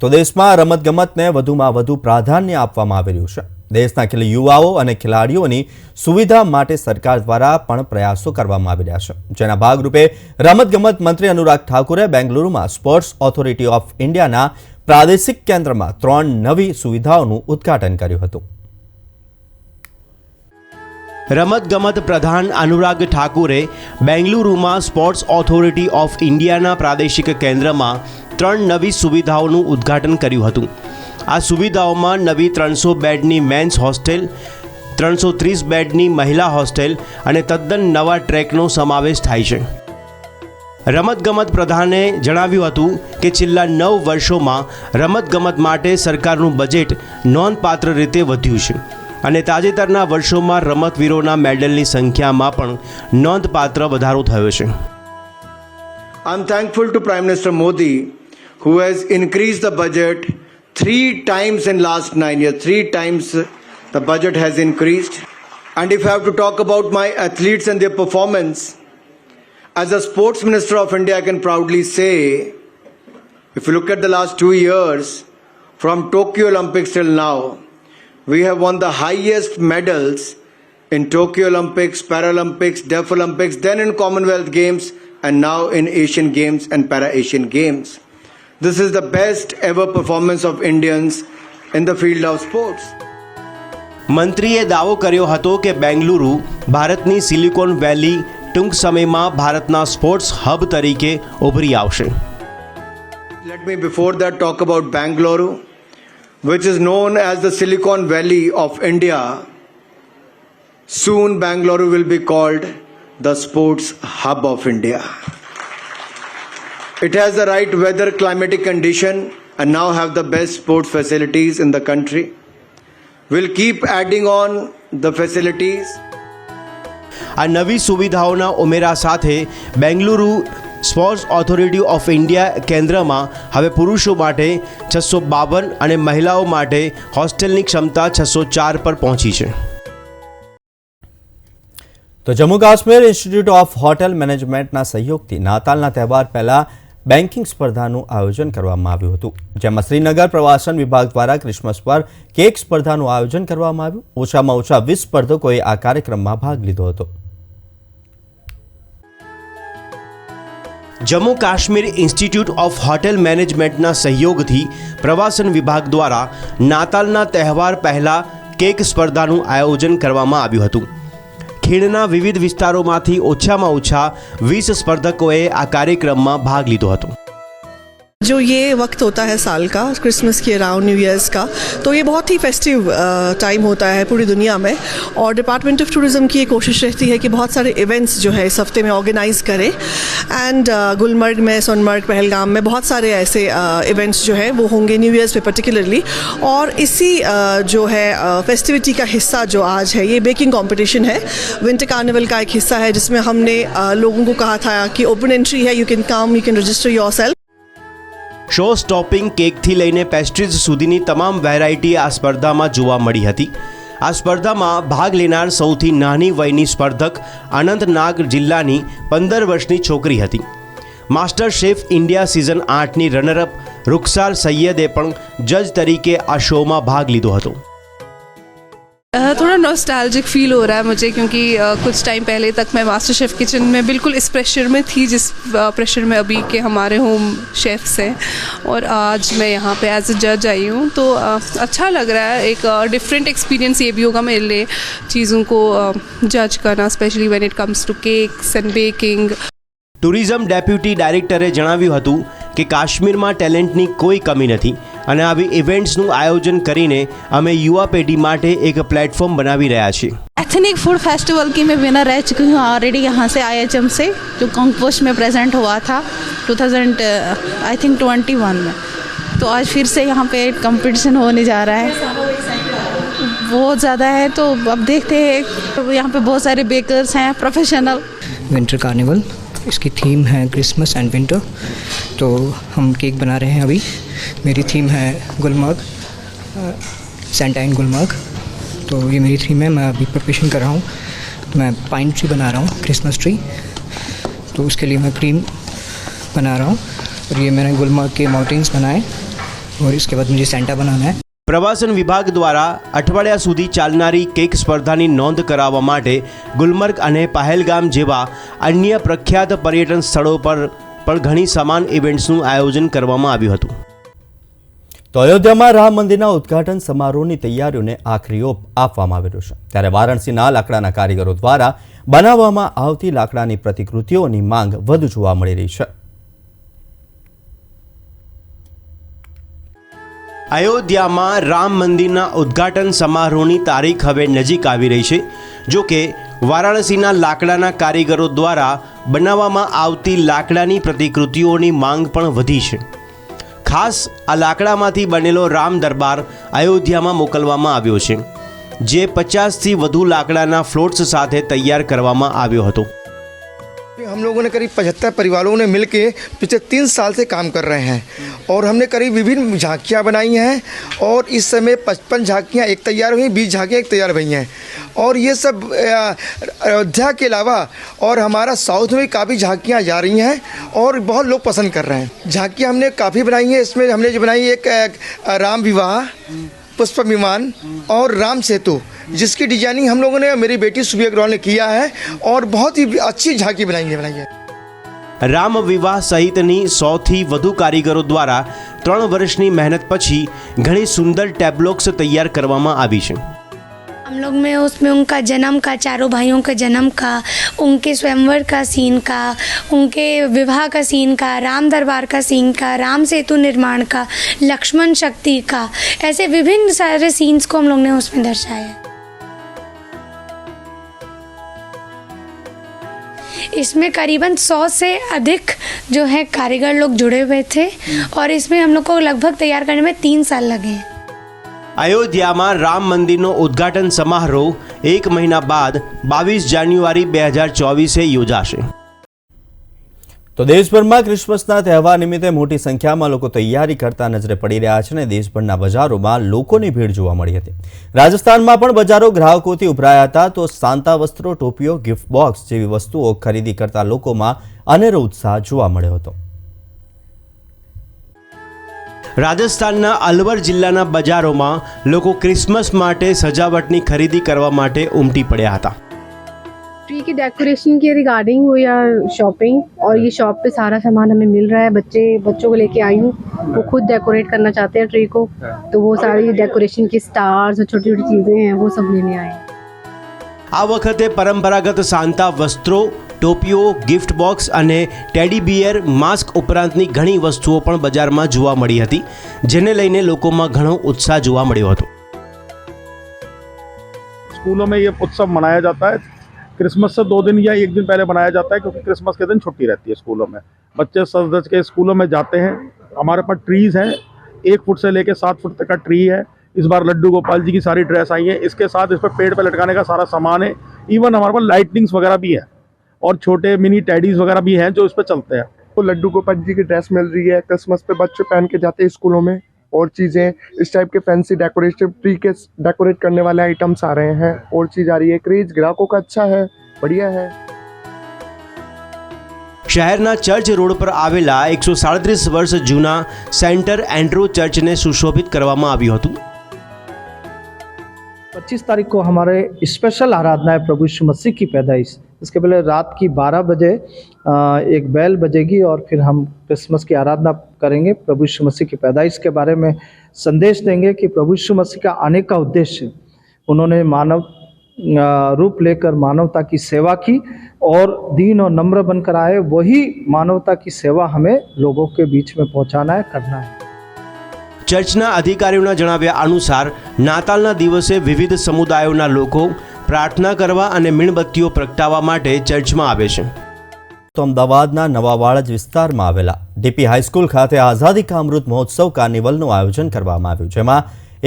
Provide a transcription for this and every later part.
તો દેશમાં રમતગમતને વધુમાં વધુ પ્રાધાન્ય આપવામાં આવી રહ્યું છે. દેશના ખેલ યુવાઓ અને ખેલાડીઓની સુવિધા માટે સરકાર દ્વારા પણ પ્રયાસો કરવામાં આવી રહ્યા છે. જેના ભાગરૂપે રમતગમત મંત્રી અનુરાગ ઠાકુરે બેંગલુરુમાં સ્પોર્ટ્સ ઓથોરિટી ઓફ ઇન્ડિયાના પ્રાદેશિક કેન્દ્રમાં ત્રણ નવી સુવિધાઓનું ઉદ્ઘાટન કર્યું હતું. રમતગમત પ્રધાન અનુરાગ ઠાકુરે બેંગલુરુમાં સ્પોર્ટ્સ ઓથોરિટી ઓફ ઇન્ડિયાના પ્રાદેશિક કેન્દ્રમાં ત્રણ નવી સુવિધાઓનું ઉદ્ઘાટન કર્યું હતું. આ સુવિધાઓમાં નવી ત્રણસો બેડની મેન્સ હોસ્ટેલ ત્રણસો ત્રીસ બેડની મહિલા હોસ્ટેલ અને તદ્દન નવા ટ્રેકનો સમાવેશ થાય છે. રમતગમત પ્રધાને જણાવ્યું હતું કે છેલ્લા નવ વર્ષોમાં રમતગમત માટે સરકારનું બજેટ નોંધપાત્ર રીતે વધ્યું છે અને તાજેતરના વર્ષોમાં રમતવીરોના મેડલની સંખ્યામાં પણ નોંધપાત્ર વધારો થયો છે. I am thankful to prime minister Modi, who has increased the budget three times in last nine years. Three times the budget has increased. And if I have to talk about my athletes and their performance, as a sports minister of India, I can proudly say, if you look at the last two years, from Tokyo Olympics till now, we have won the highest medals in Tokyo Olympics, Paralympics, Deaf Olympics, then in Commonwealth Games, and now in Asian Games and Para Asian Games. This is the best ever performance of Indians in the field of sports. મંત્રીએ દાવો કર્યો હતો કે બેંગલુરુ ભારતની silicon વેલી ટૂંક સમયમાં ભારતના sports hub તરીકે ઉભરી આવશે Let me before that talk about Bangalore, which is known as the Silicon Valley of India. Soon Bangalore will be called the sports hub of India. It has the right weather climatic condition and now have the best sports facilities in the country. We'll keep adding on the facilities. આ નવી સુવિધાઓના ઉમેરા સાથે Bengaluru sports authority of India કેન્દ્રમાં હવે પુરુષો માટે છસો બાવન અને મહિલાઓ માટે હોસ્ટેલની ક્ષમતા છસો ચાર પર પહોંચી છે તો Jammu Kashmir institute of hotel મેનેજમેન્ટના સહયોગથી નાતાલના તહેવાર પહેલા બેન્કિંગ સ્પર્ધાનું આયોજન કરવામાં આવ્યું હતું, જેમાં શ્રીનગર પ્રવાસન વિભાગ દ્વારા ક્રિસમસ પર કેક સ્પર્ધાનું આયોજન કરવામાં આવ્યું. ઓછામાં ઓછા વીસ સ્પર્ધકોએ આ કાર્યક્રમમાં ભાગ લીધો હતો. Jammu Kashmir institute of hotel મેનેજમેન્ટના સહયોગથી પ્રવાસન વિભાગ દ્વારા નાતાલના તહેવાર પહેલાં કેક સ્પર્ધાનું આયોજન કરવામાં આવ્યું હતું. ખીણના વિવિધ વિસ્તારોમાંથી ઓછામાં ઓછા વીસ સ્પર્ધકોએ આ કાર્યક્રમમાં ભાગ લીધો હતો. जो ये वक्त होता है साल का क्रिसमस के अराउंड न्यू ईयर्स का तो ये बहुत ही फेस्टिव टाइम होता है पूरी दुनिया में। और डिपार्टमेंट ऑफ़ टूरिज़्म की ये कोशिश रहती है कि बहुत सारे इवेंट्स जो है इस हफ़्ते में ऑर्गेनाइज करें। एंड गुलमर्ग में सोनमर्ग पहलगाम में बहुत सारे ऐसे इवेंट्स जो है वो होंगे न्यू ईयर्स पे पर्टिकुलरली और इसी uh, जो है फेस्टिविटी का हिस्सा जो आज है ये बेकिंग कंपटीशन है। विंटर कार्निवल का एक हिस्सा है जिसमें हमने uh, लोगों को कहा था कि ओपन एंट्री है you can come you can register your show stopping કેકથી લઈને પેસ્ટ્રીઝ સુધીની તમામ વેરાયટી આ સ્પર્ધામાં જોવા મળી હતી. આ સ્પર્ધામાં ભાગ લેનાર સૌથી નાની વયની સ્પર્ધક અનંતનાગ જિલ્લાની પંદર વર્ષની છોકરી હતી. માસ્ટર શેફ ઇન્ડિયા સિઝન આઠની રનરઅપ રૂખસાર સૈયદે પણ જજ તરીકે આ શોમાં ભાગ લીધો હતો. थोड़ा नॉस्टैल्जिक फील हो रहा है मुझे क्योंकि अ, कुछ टाइम पहले तक मैं मास्टर शेफ़ किचन में बिल्कुल इस प्रेशर में थी जिस अ, प्रेशर में अभी के हमारे होम शेफ्स हैं और आज मैं यहाँ पे एज अ जज आई हूँ तो अ, अच्छा लग रहा है एक डिफरेंट एक्सपीरियंस ये भी होगा मेरे लिए चीज़ों को जज करना specially when it comes to cakes and baking tourism deputy ડાયરેક્ટરે જણાવ્યું હતું કે કાશ્મીરમાં ટેલેન્ટની કોઈ કમી નથી અને આવી ઇવેન્ટ્સનું આયોજન કરીને અમે યુવા પેઢી માટે એક પ્લેટફોર્મ બનાવી રહ્યા છીએ एथनिक फूड फेस्टिवल की मैं विनर रह चुकी हूँ ऑलरेडी यहाँ से आई से जो कंपोस्ट में प्रेजेंट हुआ था 2000 आई थिंक 21 में तो आज फिर से यहाँ पे कंपटीशन होने जा रहा है बहुत ज़्यादा है तो अब देखते हैं यहाँ पे बहुत सारे बेकर्स हैं प्रोफेशनल विंटर कार्निवल इसकी थीम है क्रिसमस एंड विंटर। तो हम केक बना रहे हैं अभी। मेरी थीम है गुलमर्ग सेंटाइन गुलमर्ग। तो ये मेरी थीम है, मैं अभी प्रिपरेशन कर रहा हूँ। मैं पाइन ट्री बना रहा हूँ, क्रिसमस ट्री। तो उसके लिए मैं क्रीम बना रहा हूँ। और ये मैंने गुलमर्ग के माउंटेंस बनाए। और इसके बाद मुझे सेंटा बनाना है। પ્રવાસન વિભાગ દ્વારા અઠવાડિયા સુધી ચાલનારી કેક સ્પર્ધાની નોંધ કરાવવા માટે ગુલમર્ગ અને પહેલગામ જેવા અન્ય પ્રખ્યાત પર્યટન સ્થળો પર પણ ઘણી સમાન ઇવેન્ટ્સનું આયોજન કરવામાં આવ્યું હતું. તો અયોધ્યામાં રામ મંદિરના ઉદ્ઘાટન સમારોહની તૈયારીઓને આખરી ઓપ આપવામાં આવેલો છે. ત્યારે વારાણસીના લાકડાના કારીગરો દ્વારા બનાવવામાં આવતી લાકડાની પ્રતિકૃતિઓની માંગ વધુ જોવા મળી રહી છે. અયોધ્યામાં રામ મંદિરના ઉદ્ઘાટન સમારોહની તારીખ હવે નજીક આવી રહી છે, જો કે વારાણસીના લાકડાના કારીગરો દ્વારા બનાવવામાં આવતી લાકડાની પ્રતિકૃતિઓની માંગ પણ વધી છે. ખાસ આ લાકડામાંથી બનેલો રામ દરબાર અયોધ્યામાં મોકલવામાં આવ્યો છે, જે પચાસથી વધુ લાકડાના ફ્લોટ્સ સાથે તૈયાર કરવામાં આવ્યો હતો. हम लोगों ने करीब पचहत्तर परिवारों ने मिल के पिछले तीन साल से काम कर रहे हैं। और हमने करीब विभिन्न झांकियाँ बनाई हैं और इस समय पचपन झांकियाँ एक तैयार हुई, बीस झांकियाँ एक तैयार हुई हैं। और ये सब अयोध्या के अलावा और हमारा साउथ में काफ़ी झांकियाँ जा रही हैं और बहुत लोग पसंद कर रहे हैं। झांकियाँ हमने काफ़ी बनाई हैं, इसमें हमने जो बनाई एक राम विवाह पुष्प विमान और राम सेतु जिसकी डिजाइनिंग हम लोगों ने मेरी बेटी सुबह अग्रवाल ने किया है और बहुत ही अच्छी झांकी बनाई है बनाई है રામ વિવાહ સહિતની સૌથી વધુ કારીગરો દ્વારા ત્રણ વર્ષની મહેનત પછી ઘણી સુંદર ટેબ્લોક્સ તૈયાર કરવામાં આવી છે हम लोग में उसमें उनका जन्म का, चारों भाइयों का जन्म का, उनके स्वयंवर का सीन का, उनके विवाह का सीन का, राम दरबार का सीन का, राम सेतु निर्माण का, लक्ष्मण शक्ति का, ऐसे विभिन्न सारे सीन्स को हम लोग ने उसमें दर्शाया है। इसमें करीबन सौ से अधिक जो है कारीगर लोग जुड़े हुए थे, और इसमें हम लोग को लगभग तैयार करने में तीन साल लगे हैं। અયોધ્યામાં રામ મંદિરનો ઉદ્ઘાટન સમારોહ એક મહિના બાદ બાવીસ જાન્યુઆરી બે હજાર ચોવીસે યોજાશે. તો દેશભરમાં ક્રિસમસના તહેવાર નિમિત્તે મોટી સંખ્યામાં લોકો તૈયારી કરતા નજરે પડી રહ્યા છે અને દેશભરના બજારોમાં લોકોની ભીડ જોવા મળી હતી. રાજસ્થાનમાં પણ બજારો ગ્રાહકોથી ઉભરાયા હતા તો સાંતા વસ્ત્રો, ટોપીઓ ગિફ્ટ બોક્સ જેવી વસ્તુઓ ખરીદી કરતા લોકોમાં અનેરો ઉત્સાહ જોવા મળ્યો હતો. રાજસ્થાનના અલવર જિલ્લાના બજારોમાં લોકો ક્રિસમસ માટે સજાવટની ખરીદી કરવા માટે ઉમટી પડ્યા હતા ट्री की डेकोरेशन के रिगार्डिंग हुई आर शॉपिंग और ये शॉप पे सारा सामान हमें मिल रहा है बच्चे बच्चों को लेके आई हूँ वो खुद डेकोरेट करना चाहते हैं ट्री को तो वो सारी डेकोरेशन की स्टार्स और छोटी छोटी चीज़ें हैं वो सब लेने आए हैं આ વખતે પરંપરાગત સાંતા વસ્ત્રો ટોપીઓ ગિફ્ટ બોક્સ અને ટેડી બિયર માસ્ક ઉપરાંતની ઘણી વસ્તુઓ પણ બજારમાં જોવા મળી હતી જેને લઈને લોકોમાં ઘણો ઉત્સાહ જોવા મળ્યો હતો स्कूलों में ये उत्सव मनाया जाता है क्रिसमस से दो दिन या एक दिन पहले मनाया जाता है क्योंकि क्रिसमस के दिन छुट्टी रहती है स्कूलों में बच्चे सज धज के स्कूलों में जाते हैं हमारे पास ट्रीज हैं एक फुट से लेके सात फुट तक का ट्री है इस बार लड्डू गोपाल जी की सारी ड्रेस आई है इसके साथ इस पर पेड़ पे लटकाने का सारा सामान है इवन हमारे पास लाइटनिंग्स वगैरह भी है और छोटे मिनी टैडीज वगैरह भी हैं जो इस पर चलते हैं को लड्डू गोपाल जी की ड्रेस मिल रही है क्रिसमस पे बच्चे पहन के जाते हैं स्कूलों में और चीज़ें इस टाइप के फैंसी डेकोरेटिव ट्री के डेकोरेट करने वाले आइटम्स आ रहे हैं और चीज़ आ रही है क्रेज ग्राहकों का अच्छा है बढ़िया है શહેરના ચર્ચ રોડ પર આવેલા એકસો સાડત્રીસ વર્ષ જૂના સેન્ટર એન્ડ્રો ચર્ચને સુશોભિત કરવામાં આવ્યું હતું पच्चीस तारीख को हमारे स्पेशल आराधना है प्रभु यीशु मसीह की पैदाइश। इसके पहले रात की बारह बजे एक बैल बजेगी और फिर हम क्रिसमस की आराधना करेंगे प्रभु यीशु मसीह की पैदाइश के बारे में संदेश देंगे कि प्रभु यीशु मसीह का आने का उद्देश्य उन्होंने मानव रूप लेकर मानवता की सेवा की और दीन और नम्र बनकर आए। वही मानवता की सेवा हमें लोगों के बीच में पहुंचाना है, करना है। ચર્ચના અધિકારીઓના જણાવ્યા અનુસાર, નાતાલના દિવસે વિવિધ સમુદાયોના લોકો પ્રાર્થના કરવા અને મીણબત્તીઓ પ્રગટાવવા માટે ચર્ચમાં આવે છે. તો અમદાવાદના નવાવાળજ વિસ્તારમાં આવેલા ડીપી હાઈસ્કૂલ ખાતે આઝાદી કા અમૃત મહોત્સવ કાર્નિવલનું આયોજન કરવામાં આવ્યું, જેમાં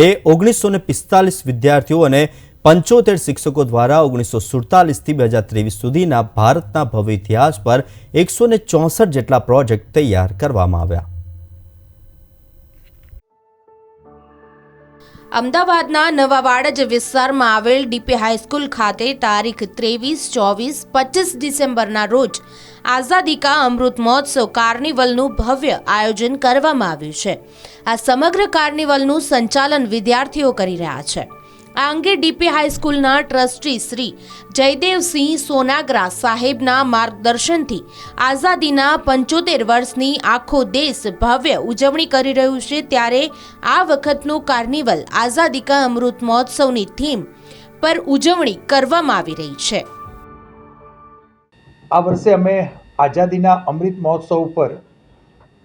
એ ઓગણીસો ને પિસ્તાલીસ વિદ્યાર્થીઓ અને પંચોતેર શિક્ષકો દ્વારા ઓગણીસો સુડતાલીસથી બે હજાર ત્રેવીસ સુધીના ભારતના ભવ્ય ઇતિહાસ પર એકસો ચોસઠ જેટલા પ્રોજેક્ટ તૈયાર કરવામાં આવ્યા. અમદાવાદના નવા વાડજ વિસ્તારમાં આવેલ ડીપી હાઈસ્કૂલ ખાતે તારીખ ત્રેવીસ, ચોવીસ, પચીસ ડિસેમ્બરના રોજ આઝાદી કા અમૃત મહોત્સવ કાર્નિવલનું ભવ્ય આયોજન કરવામાં આવ્યું છે. આ સમગ્ર કાર્નિવલનું સંચાલન વિદ્યાર્થીઓ કરી રહ્યા છે. આ અંગે ડીપી હાઈસ્કૂલના ટ્રસ્ટી શ્રી જયદેવસિંહ સોનાગરા સાહેબના માર્ગદર્શનથી આઝાદીના પંચોતેર વર્ષની આખો દેશ ભવ્ય ઉજવણી કરી રહ્યું છે ત્યારે આ વખતનું કાર્નિવલ આઝાદી કા અમૃત મહોત્સવની થીમ પર ઉજવણી કરવામાં આવી રહી છે. આ વર્ષે અમે આઝાદીના અમૃત મહોત્સવ ઉપર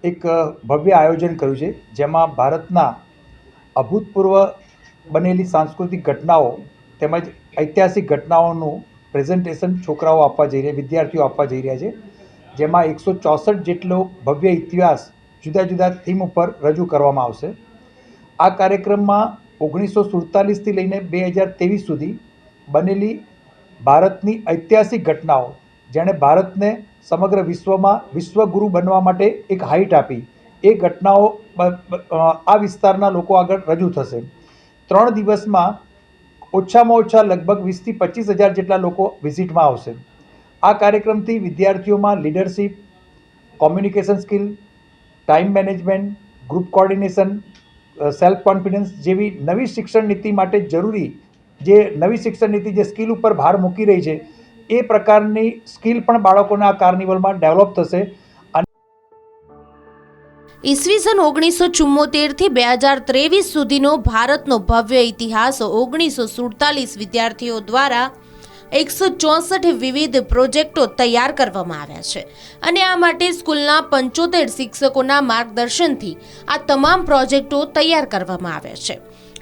એક ભવ્ય આયોજન કર્યું છે, જેમાં ભારતના અભૂતપૂર્વ બનેલી સાંસ્કૃતિક ઘટનાઓ તેમજ ઐતિહાસિક ઘટનાઓનું પ્રેઝન્ટેશન છોકરાઓ આપવા જઈ રહ્યા, વિદ્યાર્થીઓ આપવા જઈ રહ્યા છે. જેમાં એકસો ચોસઠ જેટલો ભવ્ય ઇતિહાસ જુદા જુદા થીમ ઉપર રજૂ કરવામાં આવશે. આ કાર્યક્રમમાં ઓગણીસો સુડતાલીસથી લઈને બે હજાર ત્રેવીસ સુધી બનેલી ભારતની ઐતિહાસિક ઘટનાઓ, જેણે ભારતને સમગ્ર વિશ્વમાં વિશ્વગુરુ બનવા માટે એક હાઇટ આપી. એ ઘટનાઓ આ વિસ્તારના લોકો આગળ રજૂ થશે. ત્રણ દિવસમાં ઓછામાં ઓછા લગભગ વીસથી પચીસ હજાર જેટલા લોકો વિઝિટમાં આવશે. આ કાર્યક્રમથી વિદ્યાર્થીઓમાં leadership, communication skill, time management, group coordination self confidence જેવી નવી શિક્ષણ નીતિ માટે જરૂરી જે નવી શિક્ષણ નીતિ જે સ્કિલ ઉપર ભાર મૂકી રહી છે, એ પ્રકારની સ્કિલ પણ બાળકોના આ કાર્નિવલમાં ડેવલપ થશે. ઈસવીસન ઓગણીસો ચુમ્મોતેરથી બે હજાર ત્રેવીસ સુધીનો ભારતનો ભવ્ય ઇતિહાસ ઓગણીસો સુડતાલીસ વિદ્યાર્થીઓ દ્વારા એકસો ચોસઠ વિવિધ પ્રોજેક્ટો તૈયાર કરવામાં આવ્યા છે. અને આ માટે સ્કૂલના પંચોતેર શિક્ષકોના માર્ગદર્શનથી આ તમામ પ્રોજેક્ટો તૈયાર કરવામાં આવ્યા છે.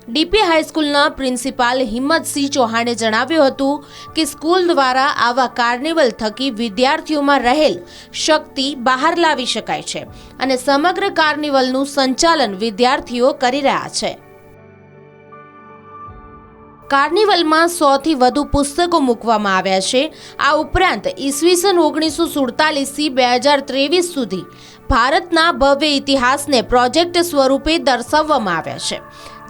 ડીપી હાઈસ્કૂલના પ્રિન્સિપાલ હિંમતસિંહ ચૌહાણે જણાવ્યું હતું કે સ્કૂલ દ્વારા આવા કાર્નિવલ થકી વિદ્યાર્થીઓમાં રહેલ શક્તિ બહાર લાવી શકાય છે અને સમગ્ર કાર્નિવલનું સંચાલન વિદ્યાર્થીઓ કરી રહ્યા છે. કાર્નિવલમાં સોથી વધુ પુસ્તકો મૂકવામાં આવ્યા છે. આ ઉપરાંત ઈસવીસન ઓગણીસો સુડતાલીસથી બે હજાર ત્રેવીસ સુધી ભારતના ભવ્ય ઇતિહાસને પ્રોજેક્ટ સ્વરૂપે દર્શાવવામાં આવ્યા છે.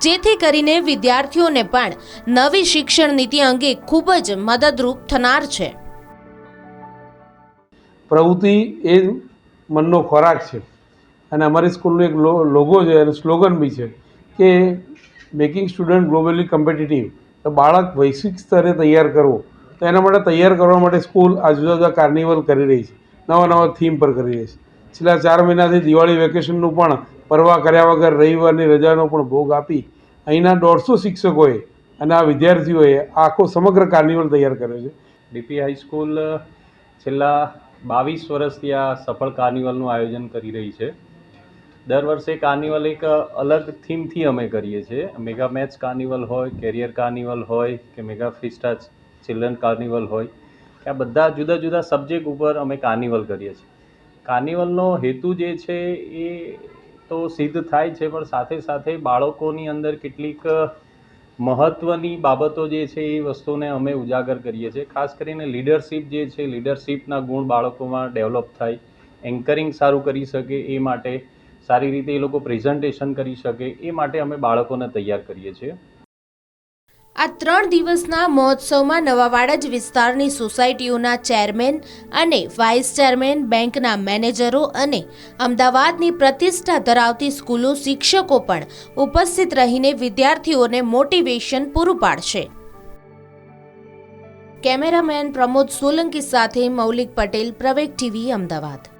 જેથી કરીને વિદ્યાર્થીઓને પણ નવી શિક્ષણ નીતિ અંગે ખૂબ જ મદદરૂપ થનાર છે. પ્રવૃત્તિ એ મનનો ખોરાક છે. અને અમારી સ્કૂલનો એક લોગો છે અને સ્લોગન બી છે કે મેકિંગ સ્ટુડન્ટ ગ્લોબલી કોમ્પિટિટિવ. તો બાળક વૈશ્વિક સ્તરે તૈયાર કરવો. તો એના માટે તૈયાર કરવા માટે સ્કૂલ આ જુદા જુદા કાર્નિવલ કરી રહી છે. નવા નવા થીમ પર કરી રહી છે. છેલ્લા ચાર મહિનાથી દિવાળી વેકેશનનું પણ પરવા કર્યા વગર રવિવારની રજાનો પણ ભોગ આપી અહીંના દોઢસો શિક્ષકોએ અને આ વિદ્યાર્થીઓએ આખો સમગ્ર કાર્નિવલ તૈયાર કર્યો છે. ડીપી હાઈસ્કૂલ છેલ્લા બાવીસ વર્ષથી આ સફળ કાર્નિવલનું આયોજન કરી રહી છે. દર વર્ષે કાર્નિવલ એક અલગ થીમથી અમે કરીએ છીએ. મેગા મેચ કાર્નિવલ હોય, કેરિયર કાર્નિવલ હોય કે મેગા ફિસ્ટા ચિલ્ડ્રન કાર્નિવલ હોય આ બધા જુદા જુદા સબ્જેક્ટ ઉપર અમે કાર્નિવલ કરીએ છીએ. કાર્નિવલનો હેતુ જે છે એ તો સિદ્ધ થાય છે, પણ સાથે સાથે બાળકોની અંદર કેટલીક મહત્ત્વની બાબતો જે છે એ વસ્તુને અમે ઉજાગર કરીએ છીએ. ખાસ કરીને લીડરશિપ જે છે લીડરશિપના ગુણ બાળકોમાં ડેવલપ થાય એન્કરિંગ સારું કરી શકે, એ માટે સારી રીતે એ લોકો પ્રેઝન્ટેશન કરી શકે, એ માટે અમે બાળકોને તૈયાર કરીએ છીએ. આ ત્રણ દિવસના મહોત્સવમાં નવાવાડા જ વિસ્તારની સોસાયટીઓના ચેરમેન અને વાઇસ ચેરમેન, બેંકના મેનેજરો અને અમદાવાદની પ્રતિષ્ઠા ધરાવતી સ્કૂલો શિક્ષકો પણ ઉપસ્થિત રહીને વિદ્યાર્થીઓને મોટિવેશન પૂરું પાડશે. કેમેરામેન પ્રમોદ સોલંકી સાથે મૌલિક પટેલ, પ્રવેગ ટીવી, અમદાવાદ.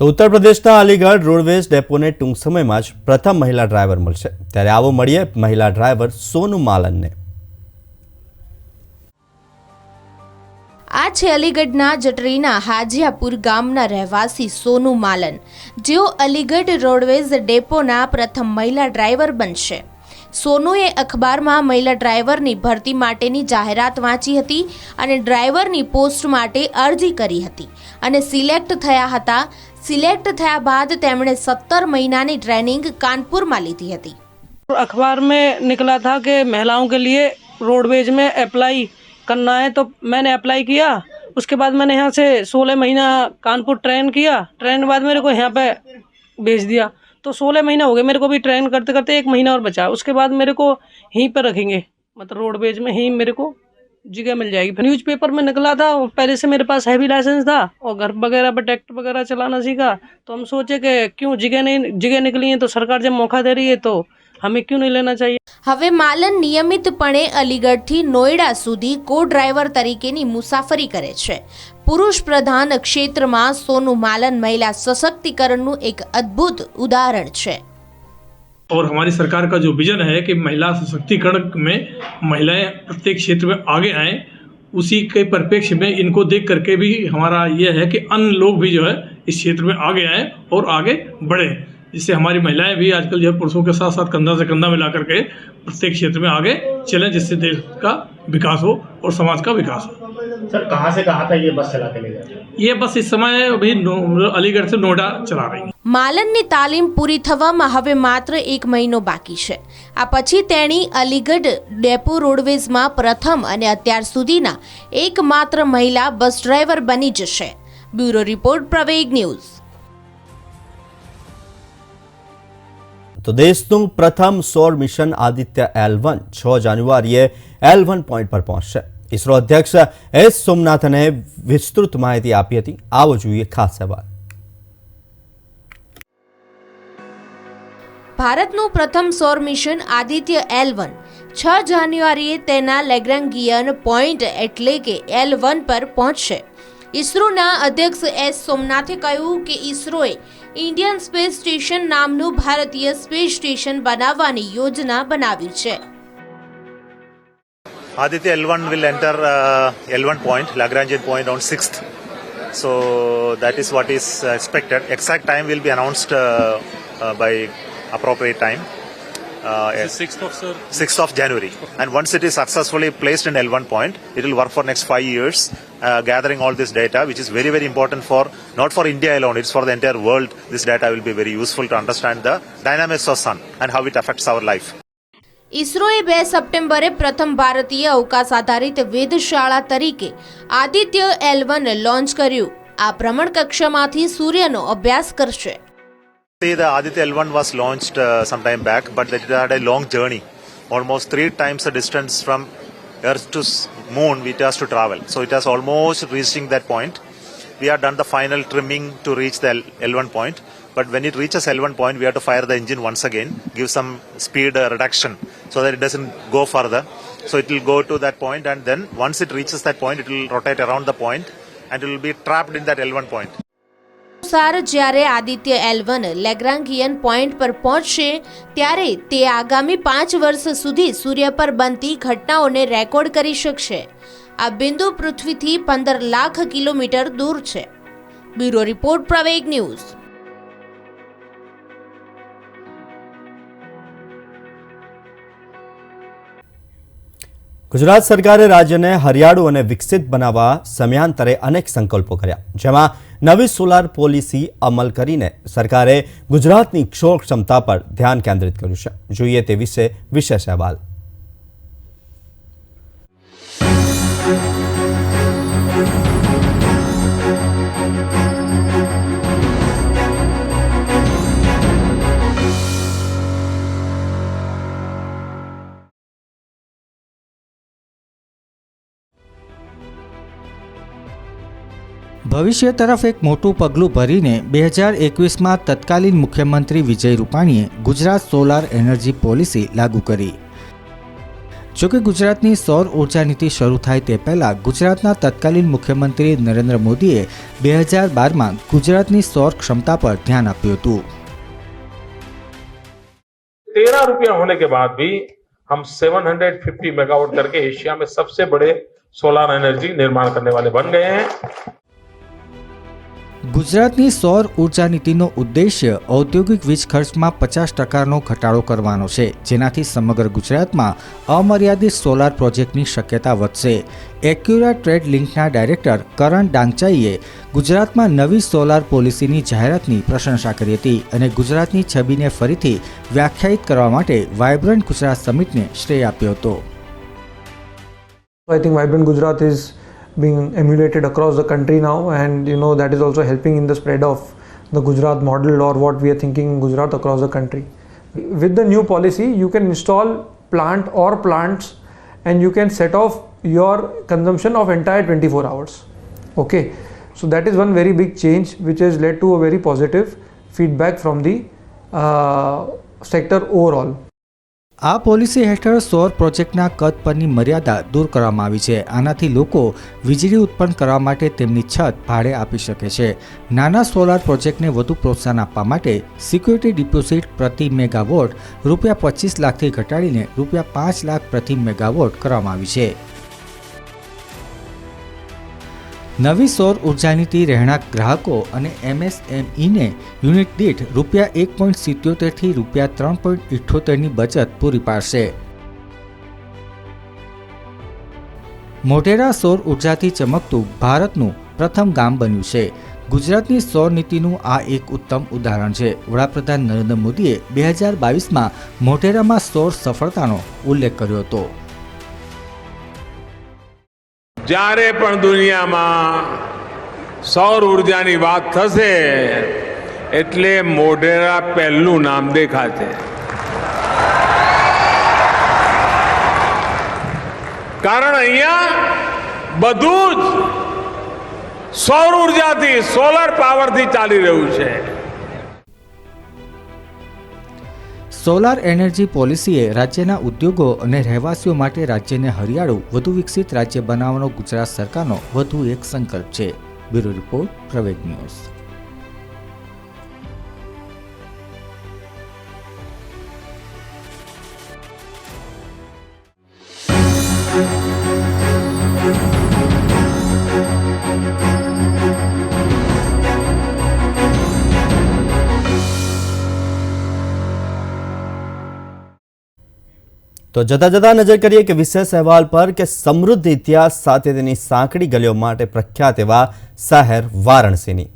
તો ઉત્તર પ્રદેશના અલીગઢ રોડવેઝ ડેપોને ટૂંક સમયમાં જ પ્રથમ મહિલા ડ્રાઈવર મળશે. ત્યારે આવો મળીએ મહિલા ડ્રાઈવર સોનુ માલનને. આ છે અલીગઢના જટરીના હાજિયાપુર ગામના રહેવાસી સોનુ માલન. જેઓ અલીગઢ રોડવેઝ ડેપોના પ્રથમ મહિલા ડ્રાઈવર બનશે. સોનુએ અખબારમાં મહિલા ડ્રાઈવરની ભરતી માટેની જાહેરાત વાંચી હતી અને ડ્રાઈવરની પોસ્ટ માટે અરજી કરી હતી અને સિલેક્ટ થયા હતા સિલેક્ટ થયા બાદ તેમણે સત્તર મહિનાની ટ્રેનિંગ કાનપુરમાં લીધી હતી अखबार में निकला था कि महिलाओं के लिए रोडवेज में अप्लाई करना है तो मैंने अप्लाई किया उसके बाद मैंने यहाँ से सोलह महीना कानपुर ट्रेन किया ट्रेन के बाद मेरे को यहाँ पे भेज दिया तो सोलह महीना हो गए मेरे को भी ट्रेन करते करते एक महीना और बचा है उसके बाद मेरे को यहीं पर रखेंगे मतलब रोडवेज में ही मेरे को जगह मिल जाएगी फिर न्यूज़पेपर में निकला था पहले से मेरे पास हैवी लाइसेंस था और घर वगैरह पर ट्रैक्टर वगैरह चलाना सीखा तो हम सोचे कि क्यों जगह नहीं जगह निकली है तो सरकार जब मौका दे रही है तो हमें क्यों नहीं लेना चाहिए હવે માલન નિયમિતપણે અલીગઢથી નોઈડા સુધી કો ડ્રાઈવર તરીકેની મુસાફરી કરે છે પુરુષ પ્રધાન ક્ષેત્રમાં સોનુ માલન મહિલા સશક્તિકરણનું એક અદ્ભુત ઉદાહરણ છે और हमारी सरकार का जो विजन है कि महिला सशक्तिकरण में महिलाएँ प्रत्येक क्षेत्र में आगे आएँ, उसी के परिप्रेक्ष्य में इनको देख करके भी हमारा ये है कि अन्य लोग भी जो है इस क्षेत्र में आगे आएँ और आगे बढ़ें, जिससे हमारी महिलाएँ भी आजकल जो है पुरुषों के साथ साथ कंधा से कंधा मिला करके प्रत्येक क्षेत्र में आगे चलें, जिससे देश का विकास हो और समाज का विकास हो। सर, कहाँ से कहाँ था ये बस चला के ले हैं? ये बस इस समय अभी नो- अलीगढ़ से नोएडा चला रही है માલનની તાલીમ પૂરી થવામાં હવે માત્ર એક મહિનો બાકી છે આ પછી તેણી અલીગઢ ડેપો રોડવેઝમાં પ્રથમ અને અત્યાર સુધીના એકમાત્ર મહિલા બસ ડ્રાઈવર બની જશે બ્યુરો રિપોર્ટ પ્રવેગ ન્યૂઝ તો દેશનું પ્રથમ સૌર મિશન આદિત્ય એલ વન છ જાન્યુઆરીએ એલ વન પોઈન્ટ પર પહોંચશે ઇસરો અધ્યક્ષ એસ સોમનાથને વિસ્તૃત માહિતી આપી હતી. આવો જોઈએ ખાસ અહેવાલ ભારતનું પ્રથમ સૌર મિશન આદિત્ય એલ વન. છ જાન્યુઆરીએ તેના લેગ્રાંગિયન પોઈન્ટ એટલે કે એલ વન પર પહોંચશે. ઇસરોના અધ્યક્ષ એસ સોમનાથે કહ્યું કે ઇસરોએ ઇન્ડિયન સ્પેસ સ્ટેશન નામનું ભારતીય સ્પેસ સ્ટેશન બનાવવાની યોજના બનાવી છે. Aditya L1 will enter uh, L1 point, Lagrangian point on 6th. So that is what is uh, expected. Exact time will be announced uh, uh, by appropriate time. Uh, yes. 6th of sir 6th of January. And once it is successfully placed in L1 point, it will work for next five years, uh, gathering all this data, which is very, very important for, not for India alone, it's for the entire world. This data will be very useful to understand the dynamics of sun and how it affects our life. ઇસરોએ બે સપ્ટેમ્બરે પ્રથમ ભારતીય અવકાશ આધારિત વેધશાળા તરીકે Aditya L one launch કર્યું આ ભ્રમણ કક્ષામાંથી સૂર્યનો અભ્યાસ કરશે the Aditya L1 was launched uh, some time back, but it had a long journey, almost three times the distance from Earth to Moon it has to travel. So it has almost reaching that point. We have done the final trimming to reach the L1 point, but when it reaches L1 point, we have to fire the engine once again, give some speed uh, reduction so that it doesn't go further. So it will go to that point, and then once it reaches that point, it will rotate around the point, and it will be trapped in that L1 point. અનુસાર જ્યારે Aditya L one Lagrangian point પર પહોંચશે ત્યારે તે આગામી પાંચ વર્ષ સુધી સૂર્ય પર બનતી ઘટનાઓને રેકોર્ડ કરી શકશે આ બિંદુ પૃથ્વીથી પંદર લાખ કિલોમીટર દૂર છે bureau report Praveg news Gujarat સરકારે રાજ્યને હરિયાળું અને વિકસિત બનાવવા સમયાંતરે અનેક સંકલ્પો કર્યા. જેમાં નવી સોલાર પોલિસી અમલ કરીને સરકારે ગુજરાતની ક્ષોર ક્ષમતા પર ધ્યાન કેન્દ્રિત કર્યું છે. જોઈએ તે વિશે વિશેષ અહેવાલ. ભવિષ્ય તરફ એક મોટું પગલું ભરીને બે હજાર એકવીસમાં તત્કાલીન મુખ્યમંત્રી વિજય રૂપાણીએ ગુજરાત સોલાર એનર્જી પોલિસી લાગુ કરી જોકે ગુજરાતની સૌર ઉર્જા નીતિ શરૂ થાય તે પહેલાં ગુજરાતના તત્કાલીન મુખ્યમંત્રી નરેન્દ્ર મોદીએ બે હજાર બારમાં ગુજરાતની સૌર ક્ષમતા પર ધ્યાન આપ્યું હતું तेरह रुपया होने के बाद भी हम 750 मेगावाट करके एशिया में सबसे बड़े सोलर एनर्जी निर्माण करने वाले बन गए हैं ગુજરાતની સૌર ઊર્જા નીતિનો ઉદ્દેશ્ય ઔદ્યોગિક વીજ ખર્ચમાં પચાસ ટકાનો ઘટાડો કરવાનો છે. જેનાથી સમગ્ર ગુજરાતમાં અમર્યાદિત સોલાર પ્રોજેક્ટની શક્યતા વધશે. એક્યુરા ટ્રેડ લિંકના ડાયરેક્ટર કરણ ડાંગચાઈએ ગુજરાતમાં નવી સોલાર પોલિસીની જાહેરાતની પ્રશંસા કરી હતી અને ગુજરાતની છબીને ફરીથી વ્યાખ્યાયિત કરવા માટે વાયબ્રન્ટ ગુજરાત સમિટને શ્રેય આપ્યો હતો. I think vibrant Gujarat is being emulated across the country now, and you know that is also helping in the spread of the Gujarat model or what we are thinking in Gujarat across the country. With the new policy, you can install plant or plants and you can set off your consumption of entire 24 hours. Okay, so that is one very big change which has led to a very positive feedback from the uh, sector overall. આ policy હેઠળ સૌર પ્રોજેક્ટના કદ પરની મર્યાદા દૂર કરવામાં આવી છે. આનાથી લોકો વીજળી ઉત્પન્ન કરવા માટે તેમની છત ભાડે આપી શકે છે. નાના સોલાર પ્રોજેક્ટને વધુ પ્રોત્સાહન આપવા માટે સિક્યુરિટી ડિપોઝિટ પ્રતિ મેગાવોટ રૂપિયા પચીસ લાખથી ઘટાડીને રૂપિયા પાંચ લાખ પ્રતિ મેગાવોટ કરવામાં આવી છે. નવી સૌર ઊર્જા નીતિ રહેણાંક ગ્રાહકો અને એમએસએમઈને યુનિટ દીઠ રૂપિયા એક પોઈન્ટ સિત્યોતેરથી રૂપિયા ત્રણ પોઈન્ટ ઇઠ્ઠોતેરની બચત પૂરી પાડશે. મોઢેરા સૌર ઉર્જાથી ચમકતું ભારતનું પ્રથમ ગામ બન્યું છે. ગુજરાતની સૌર નીતિનું આ એક ઉત્તમ ઉદાહરણ છે. વડાપ્રધાન નરેન્દ્ર મોદીએ બે હજાર બાવીસમાં મોઢેરામાં સૌર સફળતાનો ઉલ્લેખ કર્યો હતો. જ્યારે પણ દુનિયામાં સૌર ઉર્જાની વાત થશે, એટલે મોઢેરા પહેલું નામ દેખાશે. કારણ અહીંયા બધું જ સૌર ઉર્જાથી સોલર પાવરથી ચાલી રહ્યું છે. સોલાર એનર્જી પોલિસીએ રાજ્યના ઉદ્યોગો અને રહેવાસીઓ માટે રાજ્યને હરિયાળું, વધુ વિકસિત રાજ્ય બનાવવાનો ગુજરાત સરકારનો વધુ એક સંકલ્પ છે. Bureau report, Praveg news. તો જતા જતા નજર કરીએ કે વિશેષ અહેવાલ પર કે સમૃદ્ધ ઇતિહાસ સાથે તેની સાંકડી ગલીઓ માટે પ્રખ્યાત એવા શહેર વારાણસીની.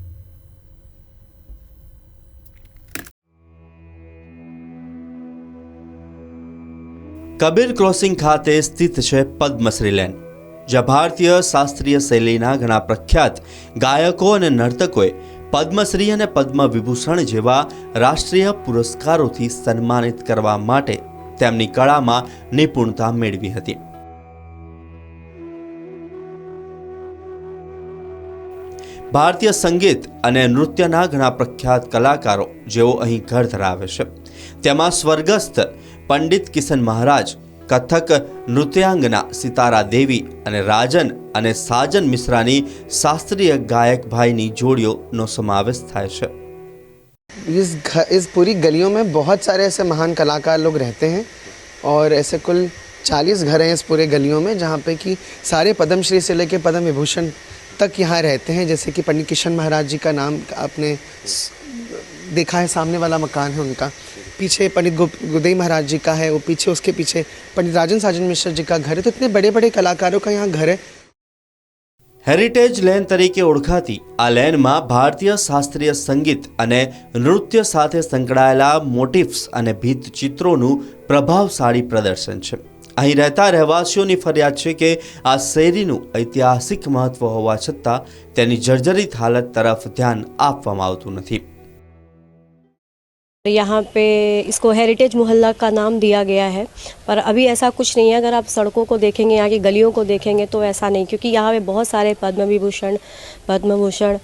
કબીર ક્રોસિંગ ખાતે સ્થિત છે પદ્મશ્રી લેન, જ્યાં ભારતીય શાસ્ત્રીય શૈલીના ઘણા પ્રખ્યાત ગાયકો અને નર્તકોએ પદ્મશ્રી અને પદ્મ વિભૂષણ જેવા રાષ્ટ્રીય પુરસ્કારોથી સન્માનિત કરવા માટે તેમની કળામાં નિપુણતા મેળવી હતી. ભારતીય સંગીત અને નૃત્યના ઘણા પ્રખ્યાત કલાકારો જેઓ અહીં ઘર ધરાવે છે. તેમાં સ્વર્ગસ્થ પંડિત કિશન મહારાજ, કથક નૃત્યાંગના સિતારા દેવી અને રાજન અને સાજન મિશ્રાની શાસ્ત્રીય ગાયક ભાઈની જોડીઓનો સમાવેશ થાય છે. इस घ- इस पूरी गलियों में बहुत सारे ऐसे महान कलाकार लोग रहते हैं और ऐसे कुल 40 घर हैं इस पूरे गलियों में, जहाँ पे कि सारे पद्मश्री से लेके पद्म विभूषण तक यहाँ रहते हैं। जैसे कि पंडित किशन महाराज जी का नाम आपने देखा है, सामने वाला मकान है उनका। पीछे पंडित गुदई महाराज जी का है, वो पीछे उसके पीछे पंडित राजन साजन मिश्र जी का घर है। तो इतने बड़े बड़े कलाकारों का यहाँ घर है। હેરિટેજ લેન તરીકે ઓળખાતી આ લેનમાં ભારતીય શાસ્ત્રીય સંગીત અને નૃત્ય સાથે સંકળાયેલા મોટિફ્સ અને ભીત ચિત્રોનું પ્રભાવશાળી પ્રદર્શન છે. અહીં રહેતા રહેવાસીઓની ફરિયાદ છે કે આ શેરીનું ઐતિહાસિક મહત્વ હોવા છતાં તેની જર્જરિત હાલત તરફ ધ્યાન આપવામાં આવતું નથી. यहाँ पे इसको हेरिटेज मोहल्ला का नाम दिया गया है। पर अभी ऐसा कुछ नहीं है। अगर आप सड़कों को देखेंगे यहाँ की गलियों को देखेंगे तो ऐसा नहीं क्योंकि यहाँ पे बहुत सारे पद्म विभूषण पद्म भूषण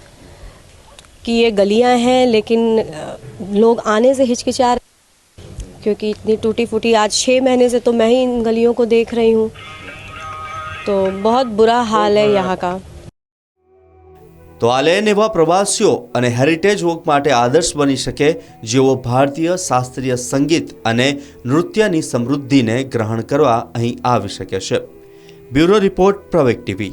की ये गलियाँ हैं लेकिन लोग आने से हिचकिचा रहे क्योंकि इतनी टूटी फूटी आज छः महीने से तो मैं ही इन गलियों को देख रही हूँ। तो बहुत बुरा हाल है यहाँ का। તો આ એવા પ્રવાસીઓ અને હેરિટેજ વોક માટે આદર્શ બની શકે જેઓ ભારતીય શાસ્ત્રીય સંગીત અને નૃત્યની સમૃદ્ધિને ગ્રહણ કરવા અહીં આવી શકે છે. Bureau report Praveg TV.